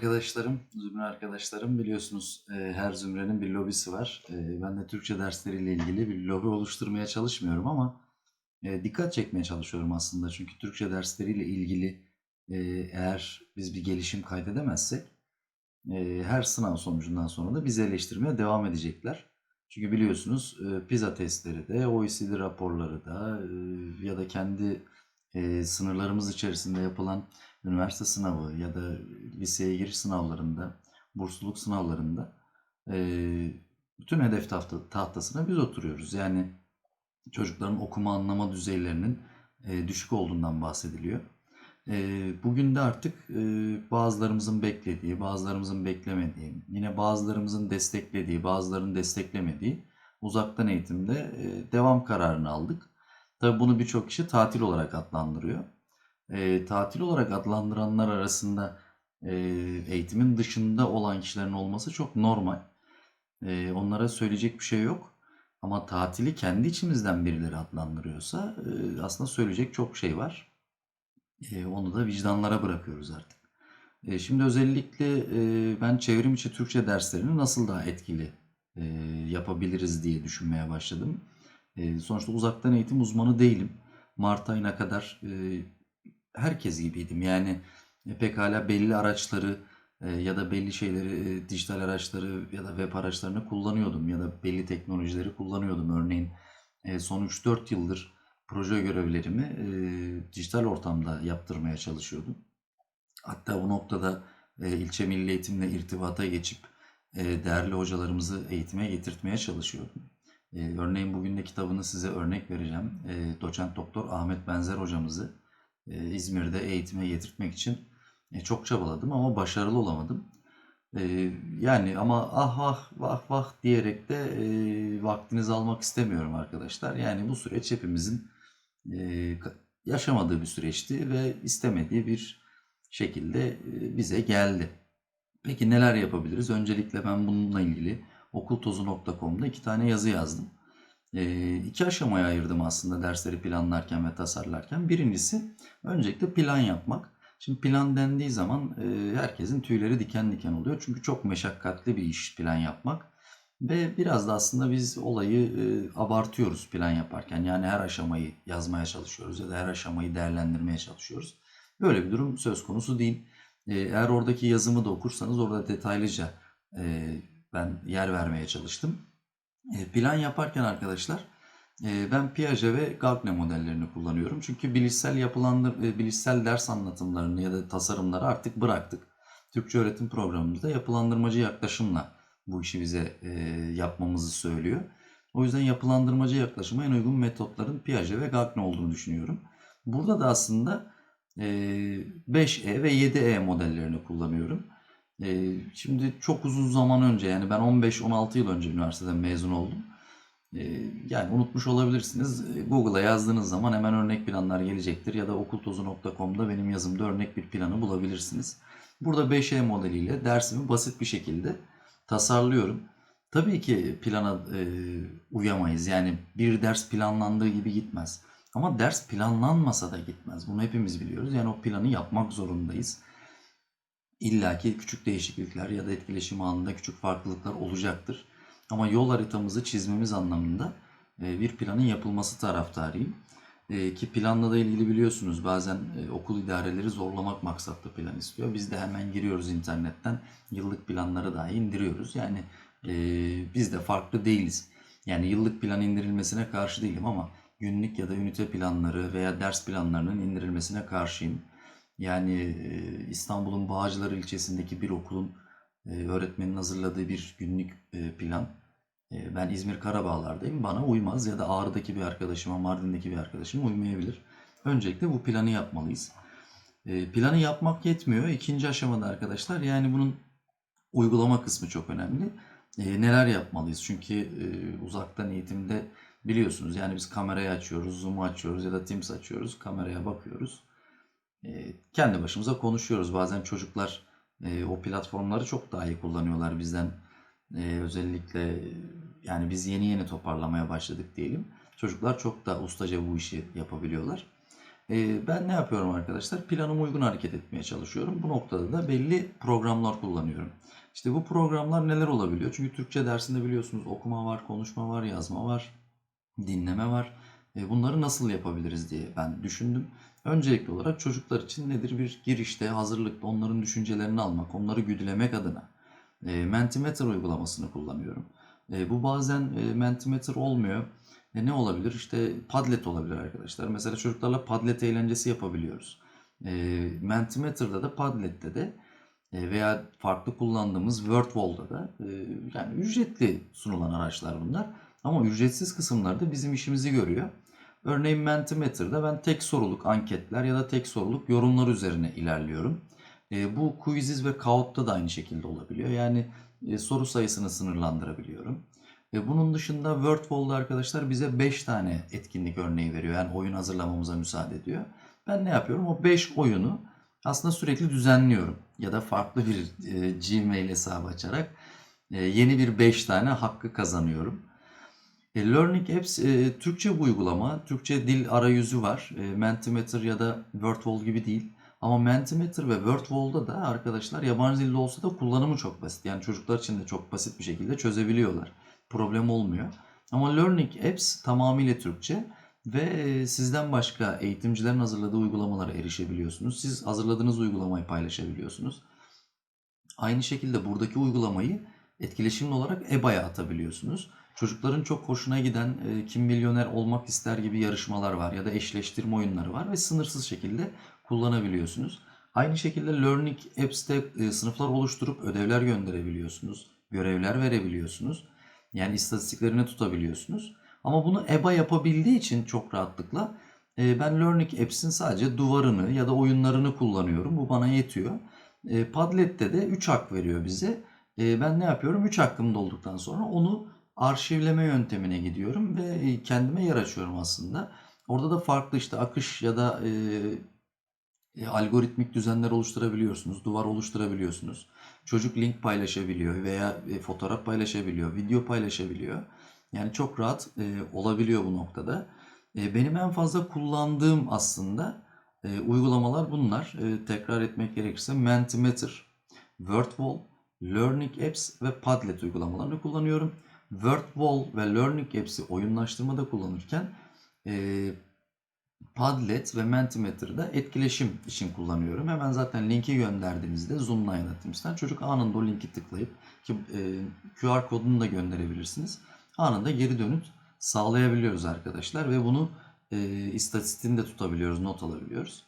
Arkadaşlarım, Zümre arkadaşlarım. Biliyorsunuz e, her zümrenin bir lobisi var. E, ben de Türkçe dersleriyle ilgili bir lobi oluşturmaya çalışmıyorum ama e, dikkat çekmeye çalışıyorum aslında. Çünkü Türkçe dersleriyle ilgili e, eğer biz bir gelişim kaydedemezsek e, her sınav sonucundan sonra da bizi eleştirmeye devam edecekler. Çünkü biliyorsunuz e, PISA testleri de, OECD raporları da e, ya da kendi e, sınırlarımız içerisinde yapılan üniversite sınavı ya da liseye giriş sınavlarında, bursluluk sınavlarında e, bütün hedef tahta, tahtasına biz oturuyoruz. Yani çocukların okuma anlama düzeylerinin e, düşük olduğundan bahsediliyor. E, bugün de artık e, bazılarımızın beklediği, bazılarımızın beklemediği, yine bazılarımızın desteklediği, bazılarının desteklemediği uzaktan eğitimde e, devam kararını aldık. Tabii bunu birçok kişi tatil olarak adlandırıyor. E, tatil olarak adlandıranlar arasında e, eğitimin dışında olan kişilerin olması çok normal. E, onlara söyleyecek bir şey yok. Ama tatili kendi içimizden birileri adlandırıyorsa e, aslında söyleyecek çok şey var. E, onu da vicdanlara bırakıyoruz artık. E, şimdi özellikle e, ben çevrim içi Türkçe derslerini nasıl daha etkili e, yapabiliriz diye düşünmeye başladım. E, sonuçta uzaktan eğitim uzmanı değilim. Mart ayına kadar e, herkes gibiydim. Yani e, pekala belli araçları e, ya da belli şeyleri, e, dijital araçları ya da web araçlarını kullanıyordum ya da belli teknolojileri kullanıyordum. Örneğin son 3-4 yıldır proje görevlerimi dijital ortamda yaptırmaya çalışıyordum. Hatta bu noktada ilçe milli eğitimle irtibata geçip değerli hocalarımızı eğitime getirtmeye çalışıyordum. Örneğin bugün de kitabını size örnek vereceğim. Doçent Doktor Ahmet Benzer hocamızı İzmir'de eğitime getirtmek için e, çok çabaladım ama başarılı olamadım. E, yani ama ah ah vah vah diyerek de e, vaktinizi almak istemiyorum arkadaşlar. Yani bu süreç hepimizin e, yaşamadığı bir süreçti ve istemediği bir şekilde bize geldi. Peki neler yapabiliriz? Öncelikle ben bununla ilgili okultozu.com'da iki tane yazı yazdım. İki aşamaya ayırdım aslında dersleri planlarken ve tasarlarken. Birincisi öncelikle plan yapmak. Şimdi plan dendiği zaman herkesin tüyleri diken diken oluyor. Çünkü çok meşakkatli bir iş plan yapmak. Ve biraz da aslında biz olayı abartıyoruz plan yaparken. Yani her aşamayı yazmaya çalışıyoruz ya da her aşamayı değerlendirmeye çalışıyoruz. Böyle bir durum söz konusu değil. Eğer oradaki yazımı da okursanız orada detaylıca ben yer vermeye çalıştım. E, plan yaparken arkadaşlar e, ben Piaget ve Gartner modellerini kullanıyorum. Çünkü bilişsel yapılandır, e, bilişsel ders anlatımlarını ya da tasarımları artık bıraktık. Türkçe öğretim programımızda yapılandırmacı yaklaşımla bu işi bize yapmamızı söylüyor. O yüzden yapılandırmacı yaklaşıma en uygun metotların Piaget ve Gartner olduğunu düşünüyorum. Burada da aslında e, 5E ve 7E modellerini kullanıyorum. E, şimdi çok uzun zaman önce yani ben 15-16 yıl önce üniversiteden mezun oldum. E, yani unutmuş olabilirsiniz. E, Google'a yazdığınız zaman hemen örnek planlar gelecektir ya da okultozu.com'da benim yazımda örnek bir planı bulabilirsiniz. Burada 5E modeliyle dersimi basit bir şekilde tasarlıyorum. Tabii ki plana e, uyamayız. Yani bir ders planlandığı gibi gitmez. Ama ders planlanmasa da gitmez. Bunu hepimiz biliyoruz. Yani o planı yapmak zorundayız. İlla ki küçük değişiklikler ya da etkileşim anında küçük farklılıklar olacaktır. Ama yol haritamızı çizmemiz anlamında e, bir planın yapılması taraftarıyım. E, Ki planla da ilgili biliyorsunuz bazen e, okul idareleri zorlamak maksatlı plan istiyor. Biz de hemen giriyoruz internetten yıllık planları dahi indiriyoruz. Yani biz de farklı değiliz. Yani yıllık plan indirilmesine karşı değilim ama günlük ya da ünite planları veya ders planlarının indirilmesine karşıyım. Yani e, İstanbul'un Bağcılar ilçesindeki bir okulun e, öğretmenin hazırladığı bir günlük e, plan. Ben İzmir Karabağlar'dayım. Bana uymaz ya da Ağrı'daki bir arkadaşıma, Mardin'deki bir arkadaşıma uymayabilir. Öncelikle bu planı yapmalıyız. Planı yapmak yetmiyor. İkinci aşamada arkadaşlar yani bunun uygulama kısmı çok önemli. Neler yapmalıyız? Çünkü uzaktan eğitimde biliyorsunuz yani biz kamerayı açıyoruz, Zoom'u açıyoruz ya da Teams açıyoruz. Kameraya bakıyoruz. Kendi başımıza konuşuyoruz. Bazen çocuklar o platformları çok daha iyi kullanıyorlar bizden. Özellikle yani biz yeni yeni toparlamaya başladık diyelim. Çocuklar çok da ustaca bu işi yapabiliyorlar. Ben ne yapıyorum arkadaşlar? Planıma uygun hareket etmeye çalışıyorum. Bu noktada da belli programlar kullanıyorum. İşte bu programlar neler olabiliyor? Çünkü Türkçe dersinde biliyorsunuz okuma var, konuşma var, yazma var, dinleme var. E, bunları nasıl yapabiliriz diye ben düşündüm. Öncelikli olarak çocuklar için nedir? Bir girişte, hazırlıkta onların düşüncelerini almak, onları güdülemek adına e, Mentimeter uygulamasını kullanıyorum. E, bu bazen Mentimeter olmuyor. Ne olabilir? İşte Padlet olabilir arkadaşlar. Mesela çocuklarla Padlet eğlencesi yapabiliyoruz. Mentimeter'da da Padlet'te de veya farklı kullandığımız WordWall'da da yani ücretli sunulan araçlar bunlar. Ama ücretsiz kısımlarda bizim işimizi görüyor. Örneğin Mentimeter'da ben tek soruluk anketler ya da tek soruluk yorumlar üzerine ilerliyorum. E, bu Quizzes ve Kahoot'ta da aynı şekilde olabiliyor. Yani e, soru sayısını sınırlandırabiliyorum. E, bunun dışında WordWall'da arkadaşlar bize 5 tane etkinlik örneği veriyor. Yani oyun hazırlamamıza müsaade ediyor. Ben ne yapıyorum? O 5 oyunu aslında sürekli düzenliyorum. Ya da farklı bir e, Gmail hesabı açarak e, yeni bir 5 tane hakkı kazanıyorum. E, Learning Apps e, Türkçe bir uygulama. Türkçe dil arayüzü var. E, Mentimeter ya da WordWall gibi değil. Ama Mentimeter ve WordWall'da da arkadaşlar yabancı dilde olsa da kullanımı çok basit. Yani çocuklar için de çok basit bir şekilde çözebiliyorlar. Problem olmuyor. Ama Learning Apps tamamıyla Türkçe ve e, sizden başka eğitimcilerin hazırladığı uygulamalara erişebiliyorsunuz. Siz hazırladığınız uygulamayı paylaşabiliyorsunuz. Aynı şekilde buradaki uygulamayı etkileşimli olarak EBA'ya atabiliyorsunuz. Çocukların çok hoşuna giden e, kim milyoner olmak ister gibi yarışmalar var ya da eşleştirme oyunları var ve sınırsız şekilde kullanabiliyorsunuz. Aynı şekilde Learning Apps'te e, sınıflar oluşturup ödevler gönderebiliyorsunuz. Görevler verebiliyorsunuz. Yani istatistiklerini tutabiliyorsunuz. Ama bunu EBA yapabildiği için çok rahatlıkla e, ben Learning Apps'in sadece duvarını ya da oyunlarını kullanıyorum. Bu bana yetiyor. E, Padlet'te de 3 hak veriyor bize. E, ben ne yapıyorum? 3 hakkım dolduktan sonra onu arşivleme yöntemine gidiyorum ve e, kendime yer açıyorum aslında. Orada da farklı işte akış ya da e, e, algoritmik düzenler oluşturabiliyorsunuz, duvar oluşturabiliyorsunuz. Çocuk link paylaşabiliyor veya e, fotoğraf paylaşabiliyor, video paylaşabiliyor. Yani çok rahat e, olabiliyor bu noktada. E, benim en fazla kullandığım aslında e, uygulamalar bunlar. E, tekrar etmek gerekirse Mentimeter, WordWall, Learning Apps ve Padlet uygulamalarını kullanıyorum. WordWall ve Learning Apps'i oyunlaştırmada kullanırken e, Padlet ve Mentimeter'da etkileşim için kullanıyorum. Hemen zaten linki gönderdiğinizde Zoom'la yönetimizden çocuk anında o linki tıklayıp ki e, QR kodunu da gönderebilirsiniz. Anında geri dönüt sağlayabiliyoruz arkadaşlar ve bunu e, istatistiğini de tutabiliyoruz, not alabiliyoruz.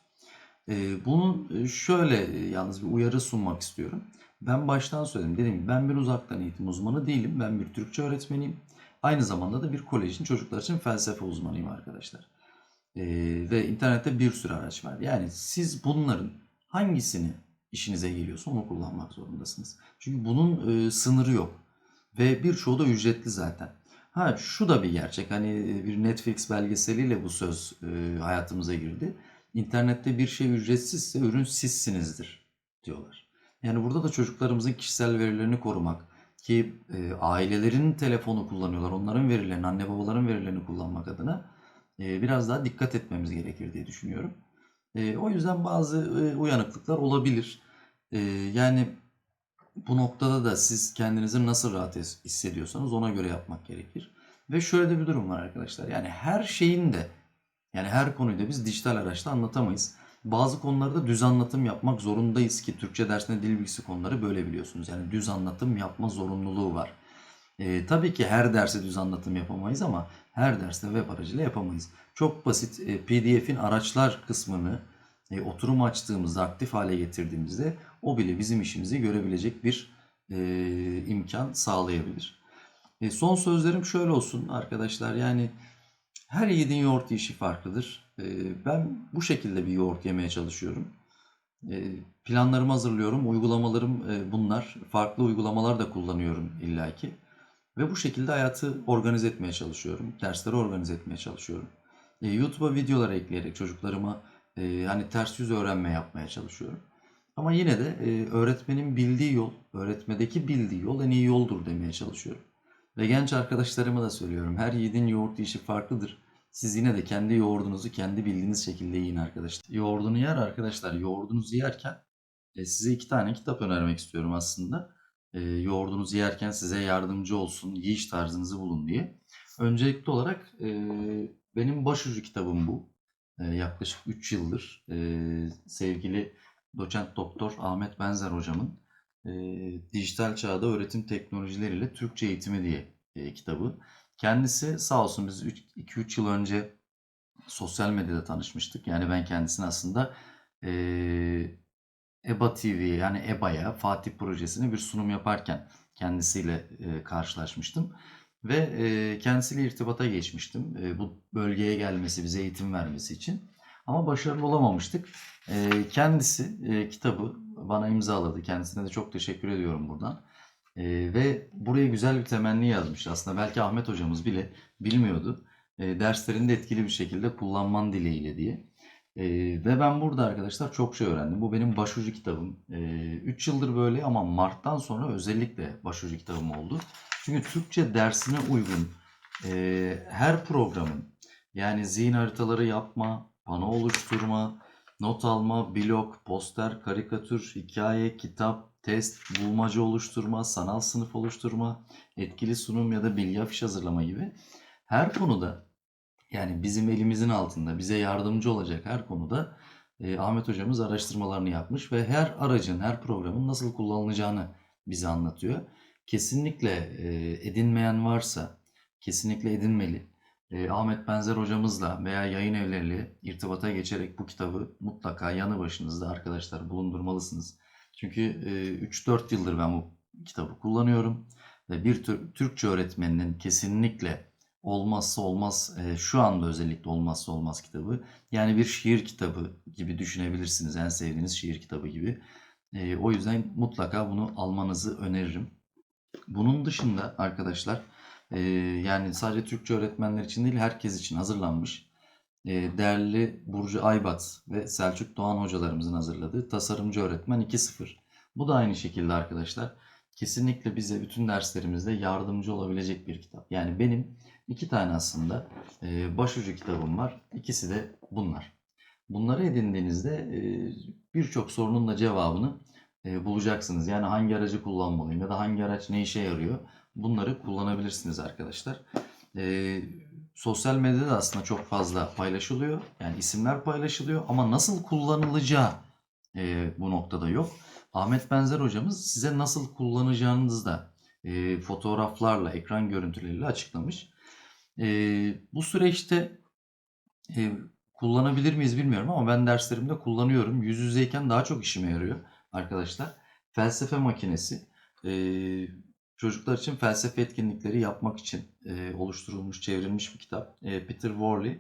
E, bunu şöyle e, yalnız bir uyarı sunmak istiyorum. Ben baştan söyledim. Dediğim gibi ben bir uzaktan eğitim uzmanı değilim. Ben bir Türkçe öğretmeniyim. Aynı zamanda da bir kolejin çocuklar için felsefe uzmanıyım arkadaşlar. Ee, ve internette bir sürü araç var. Yani siz bunların hangisini işinize geliyorsa onu kullanmak zorundasınız. Çünkü bunun e, sınırı yok. Ve birçoğu da ücretli zaten. Ha şu da bir gerçek. Hani e, bir Netflix belgeseliyle bu söz e, hayatımıza girdi. İnternette bir şey ücretsizse ürün sizsinizdir diyorlar. Yani burada da çocuklarımızın kişisel verilerini korumak ki e, ailelerin telefonu kullanıyorlar. Onların verilerini, anne babaların verilerini kullanmak adına e, biraz daha dikkat etmemiz gerekir diye düşünüyorum. E, o yüzden bazı e, uyanıklıklar olabilir. E, yani bu noktada da siz kendinizi nasıl rahat his- hissediyorsanız ona göre yapmak gerekir. Ve şöyle de bir durum var arkadaşlar. Yani her şeyin de yani her konuyu da biz dijital araçla anlatamayız. Bazı konularda düz anlatım yapmak zorundayız ki Türkçe dersinde dil bilgisi konuları böyle biliyorsunuz. Yani düz anlatım yapma zorunluluğu var. Ee, tabii ki her derse düz anlatım yapamayız ama her derste web aracıyla yapamayız. Çok basit e, PDF'in araçlar kısmını e, oturum açtığımızda, aktif hale getirdiğimizde o bile bizim işimizi görebilecek bir e, imkan sağlayabilir. E, son sözlerim şöyle olsun arkadaşlar. Yani her yiğidin yoğurt yiyişi farklıdır. E, ben bu şekilde bir yoğurt yemeye çalışıyorum. E, planlarımı hazırlıyorum. Uygulamalarım e, bunlar. Farklı uygulamalar da kullanıyorum illaki. Ve bu şekilde hayatı organize etmeye çalışıyorum. Dersleri organize etmeye çalışıyorum. E, YouTube'a videolar ekleyerek çocuklarıma e, hani ters yüz öğrenme yapmaya çalışıyorum. Ama yine de e, öğretmenin bildiği yol, öğretmedeki bildiği yol en iyi yoldur demeye çalışıyorum. Ve genç arkadaşlarıma da söylüyorum. Her yiğidin yoğurt işi farklıdır. Siz yine de kendi yoğurdunuzu kendi bildiğiniz şekilde yiyin arkadaşlar. Yoğurdunu yer arkadaşlar. Yoğurdunuzu yerken e, size iki tane kitap önermek istiyorum aslında. E, yoğurdunuzu yerken size yardımcı olsun, yiyiş tarzınızı bulun diye. Öncelikli olarak e, benim başucu kitabım bu. E, yaklaşık 3 yıldır e, sevgili doçent doktor Ahmet Benzer hocamın e, dijital çağda öğretim teknolojileriyle Türkçe eğitimi diye e, kitabı. Kendisi sağ olsun biz 2-3 yıl önce sosyal medyada tanışmıştık. Yani ben kendisini aslında e, EBA TV yani EBA'ya Fatih projesine bir sunum yaparken kendisiyle e, karşılaşmıştım. Ve e, kendisiyle irtibata geçmiştim. E, bu bölgeye gelmesi, bize eğitim vermesi için. Ama başarılı olamamıştık. E, kendisi e, kitabı bana imzaladı. Kendisine de çok teşekkür ediyorum buradan. E, ve buraya güzel bir temenni yazmıştı. Aslında belki Ahmet hocamız bile bilmiyordu. E, derslerinde etkili bir şekilde kullanman dileğiyle diye. E, ve ben burada arkadaşlar çok şey öğrendim. Bu benim başucu kitabım. 3 yıldır böyle ama Mart'tan sonra özellikle başucu kitabım oldu. Çünkü Türkçe dersine uygun e, her programın yani zihin haritaları yapma, pano oluşturma, not alma, blog, poster, karikatür, hikaye, kitap, test, bulmaca oluşturma, sanal sınıf oluşturma, etkili sunum ya da bilgi afiş hazırlama gibi her konuda yani bizim elimizin altında bize yardımcı olacak her konuda e, Ahmet hocamız araştırmalarını yapmış ve her aracın, her programın nasıl kullanılacağını bize anlatıyor. Kesinlikle e, edinmeyen varsa kesinlikle edinmeli. E, Ahmet Benzer hocamızla veya yayın evleriyle irtibata geçerek bu kitabı mutlaka yanı başınızda arkadaşlar bulundurmalısınız. Çünkü e, 3-4 yıldır ben bu kitabı kullanıyorum ve bir tür, Türkçe öğretmeninin kesinlikle olmazsa olmaz şu anda özellikle olmazsa olmaz kitabı. Yani bir şiir kitabı gibi düşünebilirsiniz. En sevdiğiniz şiir kitabı gibi. O yüzden mutlaka bunu almanızı öneririm. Bunun dışında arkadaşlar yani sadece Türkçe öğretmenler için değil herkes için hazırlanmış değerli Burcu Aybat ve Selçuk Doğan hocalarımızın hazırladığı Tasarımcı Öğretmen 2.0. Bu da aynı şekilde arkadaşlar kesinlikle bize bütün derslerimizde yardımcı olabilecek bir kitap. Yani benim iki tane aslında e, başucu kitabım var. İkisi de bunlar. Bunları edindiğinizde e, birçok sorunun da cevabını e, bulacaksınız. Yani hangi aracı kullanmalıyım ya da hangi araç ne işe yarıyor bunları kullanabilirsiniz arkadaşlar. E, sosyal medyada da aslında çok fazla paylaşılıyor. Yani isimler paylaşılıyor ama nasıl kullanılacağı e, bu noktada yok. Ahmet Benzer hocamız size nasıl kullanacağınızı da e, fotoğraflarla, ekran görüntüleriyle açıklamış. E, bu süreçte e, kullanabilir miyiz bilmiyorum ama ben derslerimde kullanıyorum. Yüz yüzeyken daha çok işime yarıyor arkadaşlar. Felsefe makinesi. E, çocuklar için felsefe etkinlikleri yapmak için e, oluşturulmuş, çevrilmiş bir kitap. E, Peter Worley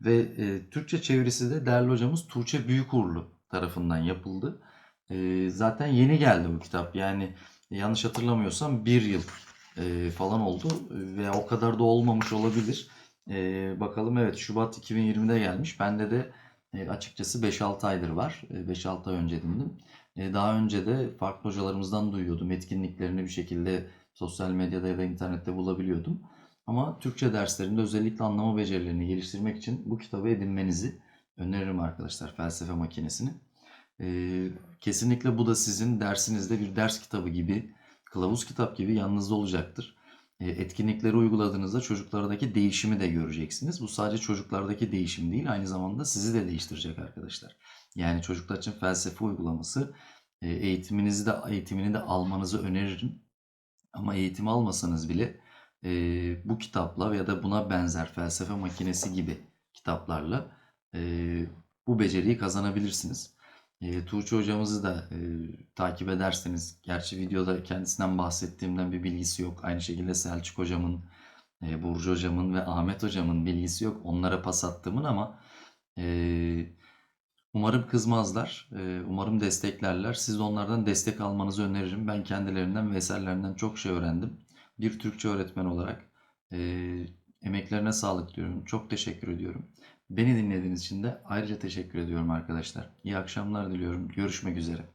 ve e, Türkçe çevirisi de değerli hocamız Tuğçe Büyükurlu tarafından yapıldı. E, zaten yeni geldi bu kitap. Yani yanlış hatırlamıyorsam bir yıl e, falan oldu ve o kadar da olmamış olabilir. E, bakalım evet Şubat 2020'de gelmiş. Bende de e, açıkçası 5-6 aydır var. E, 5-6 ay önce dinledim. E, daha önce de farklı hocalarımızdan duyuyordum. Etkinliklerini bir şekilde sosyal medyada ya da internette bulabiliyordum. Ama Türkçe derslerinde özellikle anlama becerilerini geliştirmek için bu kitabı edinmenizi öneririm arkadaşlar. Felsefe makinesini. Ee, kesinlikle bu da sizin dersinizde bir ders kitabı gibi, kılavuz kitap gibi yanınızda olacaktır. Ee, etkinlikleri uyguladığınızda çocuklardaki değişimi de göreceksiniz. Bu sadece çocuklardaki değişim değil, aynı zamanda sizi de değiştirecek arkadaşlar. Yani çocuklar için felsefe uygulaması e, eğitiminizi de eğitimini de almanızı öneririm. Ama eğitim almasanız bile e, bu kitapla ya da buna benzer felsefe makinesi gibi kitaplarla e, bu beceriyi kazanabilirsiniz. E, Tuğçe hocamızı da e, takip ederseniz, gerçi videoda kendisinden bahsettiğimden bir bilgisi yok. Aynı şekilde Selçuk hocamın, e, Burcu hocamın ve Ahmet hocamın bilgisi yok. Onlara pas attığımın ama e, umarım kızmazlar. Umarım desteklerler. Siz de onlardan destek almanızı öneririm. Ben kendilerinden ve eserlerinden çok şey öğrendim. Bir Türkçe öğretmen olarak emeklerine sağlık diyorum. Çok teşekkür ediyorum. Beni dinlediğiniz için de ayrıca teşekkür ediyorum arkadaşlar. İyi akşamlar diliyorum. Görüşmek üzere.